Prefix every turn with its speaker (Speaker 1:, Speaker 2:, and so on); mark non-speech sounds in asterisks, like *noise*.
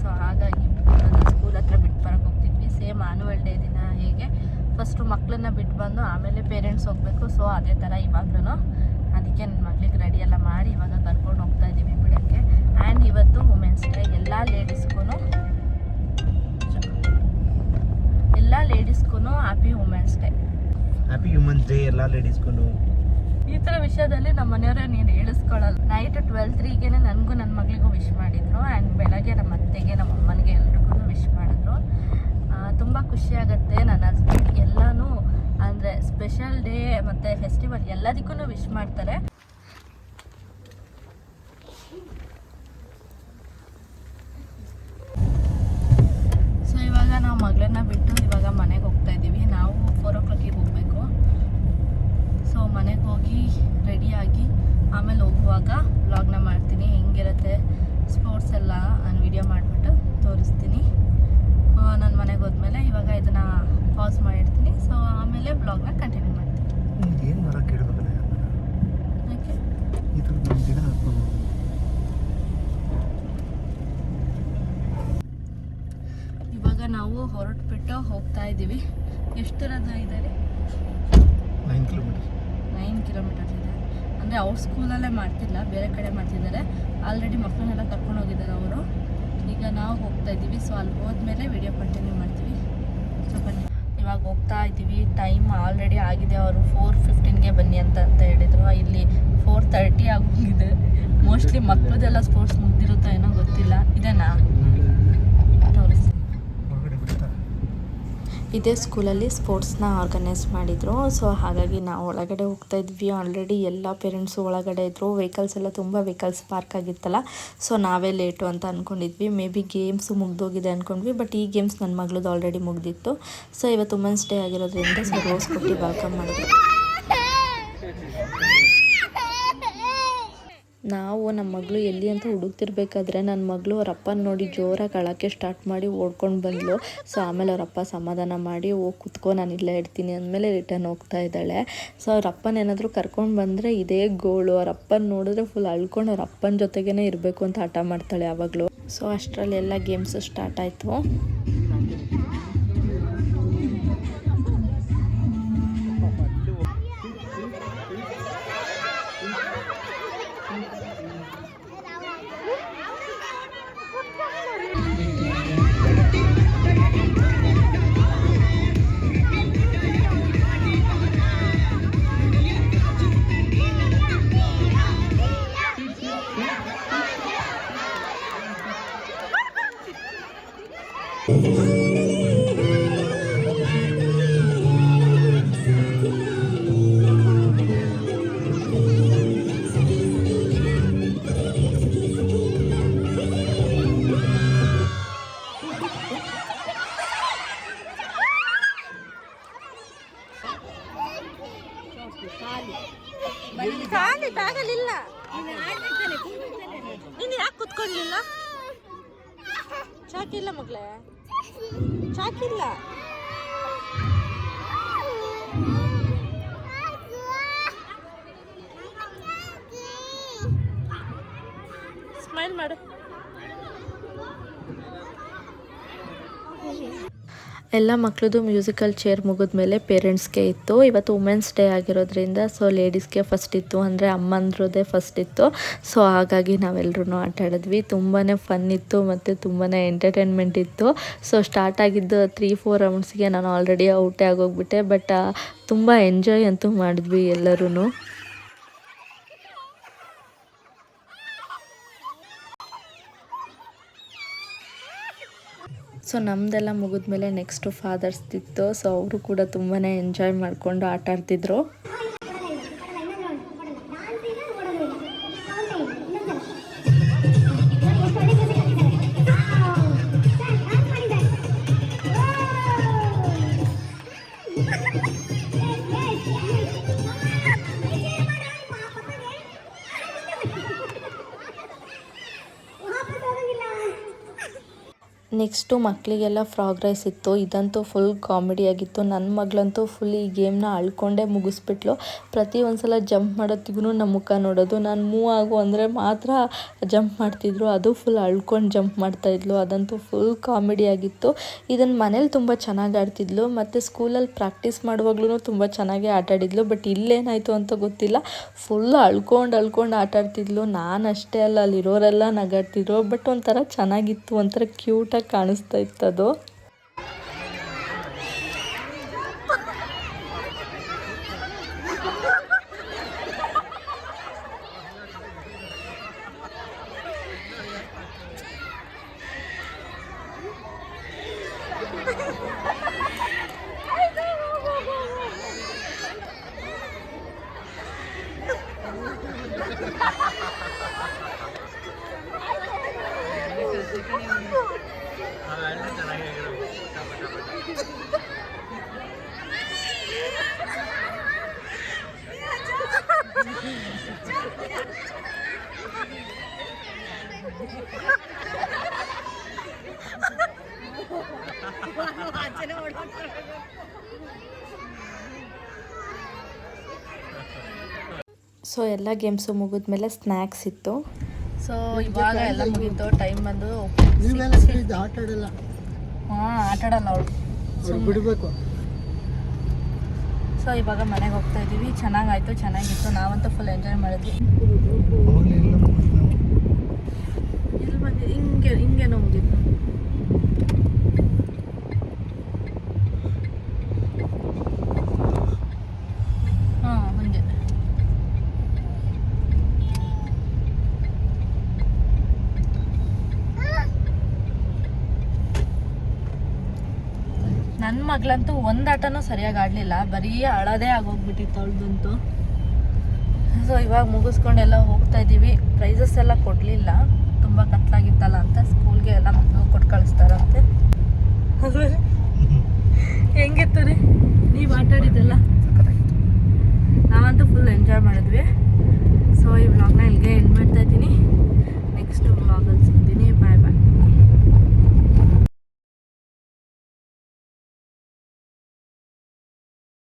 Speaker 1: So ಹಾಗಾಗಿ school ಹತ್ರ ಬಿಟ್ಟು ಬರೋಕೆ ಹೋಗ್ತಿದ್ವಿ. ಸೇಮ್ ಆನ್ಯುವಲ್ ಡೇ ದಿನ ಹೇಗೆ. ಫಸ್ಟು ಮಕ್ಕಳನ್ನ ಬಿಟ್ಟು ಬಂದು ಆಮೇಲೆ ಪೇರೆಂಟ್ಸ್ ಹೋಗಬೇಕು. ಸೊ ಅದೇ ಥರ ಇವಾಗಲೂ ಅದಕ್ಕೆ ನನ್ನ ಮಗಳಿಗೆ ರೆಡಿ ಎಲ್ಲ ಮಾಡಿ ಇವಾಗ ಕರ್ಕೊಂಡು ಹೋಗ್ತಾ ಇದ್ದೀವಿ ಬಿಡೋಕ್ಕೆ. ಆ್ಯಂಡ್ ಇವತ್ತು ವುಮೆನ್ಸ್ ಡೇ ಎಲ್ಲ ಲೇಡೀಸ್ಗೂ ಎಲ್ಲ ಲೇಡೀಸ್ಗೂ happy women's day
Speaker 2: happy women's day ಎಲ್ಲ ಲೇಡೀಸ್ಗೂ
Speaker 1: ಈ ಥರ ವಿಷಯದಲ್ಲಿ ನಮ್ಮ ಮನೆಯವರೇ ನೀನು ಹೇಳಿಸ್ಕೊಳ್ಳಲ್ಲ. ನೈಟ್ ಟ್ವೆಲ್ ತ್ರೀಗೆ ನನಗೂ ನನ್ನ ಮಗಳಿಗೂ ವಿಶ್ ಮಾಡಿದ್ರು. ಆ್ಯಂಡ್ ಬೆಳಗ್ಗೆ ನಮ್ಮ ಅತ್ತೆಗೆ, ನಮ್ಮ ಅಮ್ಮನಿಗೆ ಎಲ್ರಿಗೂ ವಿಶ್ ಮಾಡಿದ್ರು. ತುಂಬ ಖುಷಿಯಾಗತ್ತೆ ನನ್ನ ಹಸ್ಬೆಂಡ್ ಎಲ್ಲನೂ ಅಂದರೆ ಸ್ಪೆಷಲ್ ಡೇ ಮತ್ತು ಫೆಸ್ಟಿವಲ್ ಎಲ್ಲದಕ್ಕೂ ವಿಶ್ ಮಾಡ್ತಾರೆ ಸೊ ಇವಾಗ ನಾವು ಮಗಳನ್ನ ಬಿಟ್ಟು ಇವಾಗ ಮನೆಗೆ ಹೋಗ್ತಾ ಇದ್ದೀವಿ ನಾವು ಫೋರ್ ಓ ಕ್ಲಾಕಿಗೆ ಹೋಗಬೇಕು ಸೊ ಮನೆಗೆ ಹೋಗಿ ರೆಡಿಯಾಗಿ ಆಮೇಲೆ ಹೋಗುವಾಗ ವ್ಲಾಗ್ನ ಮಾಡ್ತೀನಿ. ಹೆಂಗಿರುತ್ತೆ ಸ್ಪೋರ್ಟ್ಸ್ ಎಲ್ಲ ನಾನು ವಿಡಿಯೋ ಮಾಡಿಬಿಟ್ಟು ತೋರಿಸ್ತೀನಿ. ನಾನು ಮನೆಗೆ ಹೋದ್ಮೇಲೆ ಇವಾಗ ಇದನ್ನು ಪಾಸ್ ಮಾಡಿರ್ತೀನಿ. ಸೊ ಆಮೇಲೆ ಬ್ಲಾಗ್ನ ಕಂಟಿನ್ಯೂ ಮಾಡ್ತೀನಿ.
Speaker 2: ಏನು ಮಾಡೋಕ್ಕೆ ಇಡಬೇಕಲ್ಲ
Speaker 1: ಓಕೆ
Speaker 2: ಇದು ಹಾಕ್ಬೋದು
Speaker 1: ಇವಾಗ ನಾವು ಹೊರಟ್ಬಿಟ್ಟು ಹೋಗ್ತಾ ಇದ್ದೀವಿ ಎಷ್ಟು ರಥ ಇದ್ದಾರೆ
Speaker 2: ನೈನ್ ಕಿಲೋಮೀಟರ್.
Speaker 1: ನೈನ್ ಕಿಲೋಮೀಟರ್ಸ್ ಇದೆ. ಅಂದರೆ ಅವ್ರ ಸ್ಕೂಲಲ್ಲೇ ಮಾಡ್ತಿಲ್ಲ, ಬೇರೆ ಕಡೆ ಮಾಡ್ತಿದ್ದಾರೆ. ಆಲ್ರೆಡಿ ಮಕ್ಕಳನ್ನೆಲ್ಲ ಕರ್ಕೊಂಡು ಹೋಗಿದ್ದಾರೆ ಅವರು. ಈಗ ನಾವು ಹೋಗ್ತಾ ಇದ್ದೀವಿ. ಸೊ ಅಲ್ಲಿ ಹೋದ್ಮೇಲೆ ವಿಡಿಯೋ ಕಂಟಿನ್ಯೂ ಮಾಡ್ತೀವಿ. ಸೊ ಬನ್ನಿ. ಇವಾಗ ಹೋಗ್ತಾ ಇದ್ದೀವಿ. ಟೈಮ್ ಆಲ್ರೆಡಿ ಆಗಿದೆ. ಅವರು ಫೋರ್ ಫಿಫ್ಟೀನ್ಗೆ ಬನ್ನಿ ಅಂತ ಅಂತ ಹೇಳಿದರು. ಇಲ್ಲಿ ಫೋರ್ ತರ್ಟಿ ಆಗೋಗಿದೆ. ಮೋಸ್ಟ್ಲಿ ಮಕ್ಕಳದೆಲ್ಲ ಸ್ಪೋರ್ಟ್ಸ್ ಮುಗ್ದಿರುತ್ತೋ ಏನೋ ಗೊತ್ತಿಲ್ಲ. ಇದೆನಾ? ಇದೇ ಸ್ಕೂಲಲ್ಲಿ ಸ್ಪೋರ್ಟ್ಸ್ನ ಆರ್ಗನೈಸ್ ಮಾಡಿದರು. ಸೊ, ಹಾಗಾಗಿ ನಾವು ಒಳಗಡೆ ಹೋಗ್ತಾ ಇದ್ವಿ. ಆಲ್ರೆಡಿ ಎಲ್ಲ ಪೇರೆಂಟ್ಸು ಒಳಗಡೆ ಇದ್ದರು ವೆಹಿಕಲ್ಸ್ ಎಲ್ಲ ತುಂಬ ವೆಹಿಕಲ್ಸ್ ಪಾರ್ಕ್ ಆಗಿತ್ತಲ್ಲ. ಸೊ, ನಾವೇ ಲೇಟು ಅಂತ ಅಂದ್ಕೊಂಡಿದ್ವಿ ಮೇ ಬಿ ಗೇಮ್ಸು ಮುಗ್ದೋಗಿದೆ ಅಂದ್ಕೊಂಡ್ವಿ ಬಟ್ ಈ ಗೇಮ್ಸ್ ನನ್ನ ಮಗಳದ್ದು ಆಲ್ರೆಡಿ ಮುಗ್ದಿತ್ತು. ಸೊ, ಇವತ್ತು ವುಮೆನ್ಸ್ ಡೇ ಆಗಿರೋದ್ರಿಂದ ಸೊ, ರೋಸ್ ಕೊಟ್ಟು ವೆಲ್ಕಮ್ ಮಾಡಿದ್ರು. ನಾವು ನಮ್ಮ ಮಗಳು ಎಲ್ಲಿ ಅಂತ ಹುಡುಕ್ತಿರ್ಬೇಕಾದ್ರೆ ನನ್ನ ಮಗಳು ಅವ್ರ ನೋಡಿ ಜೋರಾಗಿ ಅಳಕ್ಕೆ ಸ್ಟಾರ್ಟ್ ಮಾಡಿ ಓಡ್ಕೊಂಡು ಬಂದಳು ಸೊ ಆಮೇಲೆ ಅವ್ರ ಸಮಾಧಾನ ಮಾಡಿ ಹೋಗಿ ಕುತ್ಕೋ, ನಾನು ಇಲ್ಲೇ ಇಡ್ತೀನಿ ಅಂದಮೇಲೆ ರಿಟರ್ನ್ ಹೋಗ್ತಾ ಇದ್ದಾಳೆ. ಸೊ ಅವ್ರ ಅಪ್ಪನ ಏನಾದರೂ ಕರ್ಕೊಂಡು ಬಂದರೆ ಇದೇ ಗೋಳು. ಅವ್ರ ನೋಡಿದ್ರೆ ಫುಲ್ ಅಳ್ಕೊಂಡು ಅವ್ರ ಅಪ್ಪನ ಜೊತೆಗೇ ಇರಬೇಕು ಅಂತ ಹಠ ಮಾಡ್ತಾಳೆ ಯಾವಾಗಲೂ. ಸೊ ಅಷ್ಟರಲ್ಲಿ ಎಲ್ಲ ಗೇಮ್ಸು ಸ್ಟಾರ್ಟ್ ಆಯಿತು. ಖಾಲಿ ಬ್ಯಾಗಲ್ಲಿಲ್ಲ ನೀನು ಯಾಕೆ ಕುತ್ಕೊಂಡಿಲ್ಲ? ಚಾಕಿಲ್ಲ ಮಗಳೇ. ಚಾಕಿಲ್ಲ ಸ್ಮೈಲ್ ಮಾಡು. ಎಲ್ಲ ಮಕ್ಕಳದು ಮ್ಯೂಸಿಕಲ್ ಚೇರ್ ಮುಗಿದ್ಮೇಲೆ ಪೇರೆಂಟ್ಸ್ಗೆ ಇತ್ತು. ಇವತ್ತು ವುಮೆನ್ಸ್ ಡೇ ಆಗಿರೋದ್ರಿಂದ ಸೊ ಲೇಡೀಸ್ಗೆ ಫಸ್ಟ್ ಇತ್ತು ಅಂದರೆ ಅಮ್ಮಂದ್ರದೇ ಫಸ್ಟ್ ಇತ್ತು. ಸೊ ಹಾಗಾಗಿ ನಾವೆಲ್ಲರೂ ಆಟ ಆಡಿದ್ವಿ. ತುಂಬಾ ಫನ್ ಇತ್ತು ಮತ್ತು ತುಂಬಾ ಎಂಟರ್ಟೈನ್ಮೆಂಟ್ ಇತ್ತು. ಸೊ ಸ್ಟಾರ್ಟ್ ಆಗಿದ್ದು ತ್ರೀ ಫೋರ್ ರೌಂಡ್ಸ್ಗೆ ನಾನು ಆಲ್ರೆಡಿ ಔಟೇ ಆಗೋಗ್ಬಿಟ್ಟೆ. ಬಟ್ ತುಂಬ ಎಂಜಾಯ್ ಅಂತೂ ಮಾಡಿದ್ವಿ ಎಲ್ಲರೂ ಸೊ ನಮ್ಮದೆಲ್ಲ ಮುಗಿದ್ಮೇಲೆ ನೆಕ್ಸ್ಟು ಫಾದರ್ಸ್ದಿತ್ತು ಸೊ ಅವರು ಕೂಡ ತುಂಬಾ ಎಂಜಾಯ್ ಮಾಡಿಕೊಂಡು ಆಟ ಆಡ್ತಿದ್ರು.
Speaker 3: ನೆಕ್ಸ್ಟು ಮಕ್ಕಳಿಗೆಲ್ಲ ಫ್ರಾಗ್ ರೈಸ್ ಇತ್ತು. ಇದಂತೂ ಫುಲ್ ಕಾಮಿಡಿ ಆಗಿತ್ತು. ನನ್ನ ಮಗಳಂತೂ ಫುಲ್ ಈ ಗೇಮ್ನ ಅಳ್ಕೊಂಡೇ ಮುಗಿಸ್ಬಿಟ್ಲು. ಪ್ರತಿ ಒಂದ್ಸಲ ಜಂಪ್ ಮಾಡೋತ್ತಿಗೂ ನಮ್ಮ ಮುಖ ನೋಡೋದು. ನಾನು ಮೂವ್ ಆಗು ಅಂದರೆ ಮಾತ್ರ ಜಂಪ್ ಮಾಡ್ತಿದ್ರು. ಅದು ಫುಲ್ ಅಳ್ಕೊಂಡು ಜಂಪ್ ಮಾಡ್ತಾಯಿದ್ಲು ಅದಂತೂ ಫುಲ್ ಕಾಮಿಡಿ ಆಗಿತ್ತು. ಇದನ್ನು ಮನೇಲಿ ತುಂಬ ಚೆನ್ನಾಗಿ ಆಡ್ತಿದ್ಲು. ಮತ್ತು ಸ್ಕೂಲಲ್ಲಿ ಪ್ರಾಕ್ಟೀಸ್ ಮಾಡುವಾಗ್ಲೂ ತುಂಬ ಚೆನ್ನಾಗಿ ಆಟಾಡಿದ್ಲು ಬಟ್ ಇಲ್ಲೇನಾಯಿತು ಅಂತ ಗೊತ್ತಿಲ್ಲ. ಫುಲ್ ಅಳ್ಕೊಂಡು ಅಳ್ಕೊಂಡು ಆಟಾಡ್ತಿದ್ಲು ನಾನು ಅಷ್ಟೇ ಅಲ್ಲ. ಅಲ್ಲಿರೋರೆಲ್ಲ ನಗಾಡ್ತಿದ್ರು. ಬಟ್ ಒಂಥರ ಚೆನ್ನಾಗಿತ್ತು. ಒಂಥರ ಕ್ಯೂಟಾಗಿ ಕಾಣಿಸ್ತಾ ಇತ್ತು ಅದು *laughs* ಸೊ ಎಲ್ಲ ಗೇಮ್ಸು ಮುಗಿದ್ಮೇಲೆ ಸ್ನ್ಯಾಕ್ಸ್ ಇತ್ತು.
Speaker 1: ಸೊ ಇವಾಗ ಎಲ್ಲ ಮುಗಿತು ಟೈಮ್ ಬಂದು ಅವಳು.
Speaker 2: ಬಿಡಬೇಕು.
Speaker 1: ಸೊ ಇವಾಗ ಮನೆಗೆ ಹೋಗ್ತಾ ಇದ್ದೀವಿ ಚೆನ್ನಾಗಾಯ್ತು ಚೆನ್ನಾಗಿತ್ತು. ನಾವಂತೂ ಫುಲ್ ಎಂಜಾಯ್ ಮಾಡಿದ್ವಿ
Speaker 2: ಅವಾಗಲೇ ಎಲ್ಲ ಮುಗಿತು ನಾವು
Speaker 1: ಇಲ್ಲಿ ಬಂದು ಹಿಂಗೆ ಹಿಂಗೆ ಮುಗಿತ್ತು ಹಾಂ ಹಂಗೆ ನನ್ನ ಮಗಳಂತೂ ಒಂದು ಆಟನೂ ಸರಿಯಾಗಿ ಆಡಲಿಲ್ಲ. ಬರೀ ಅಳೋದೇ ಆಗೋಗ್ಬಿಟ್ಟಿತ್ತು ಅವಳದಂತೂ. ಸೊ ಇವಾಗ ಮುಗಿಸ್ಕೊಂಡೆಲ್ಲ ಹೋಗ್ತಾ ಇದ್ದೀವಿ ಪ್ರೈಸಸ್ ಎಲ್ಲ ಕೊಡಲಿಲ್ಲ. ತುಂಬ ಕತ್ಲಾಗಿತ್ತಲ್ಲ ಅಂತ ಸ್ಕೂಲ್ಗೆ ಎಲ್ಲ ಮಕ್ಕಳು ಕೊಟ್ಟು ಕಳಿಸ್ತಾರಂತೆ. ಹೆಂಗಿತ್ತು ರೀ? ನೀವು
Speaker 2: ಆಟಾಡಿದ್ದೆಲ್ಲ?
Speaker 1: ನಾವಂತೂ ಫುಲ್ ಎಂಜಾಯ್ ಮಾಡಿದ್ವಿ.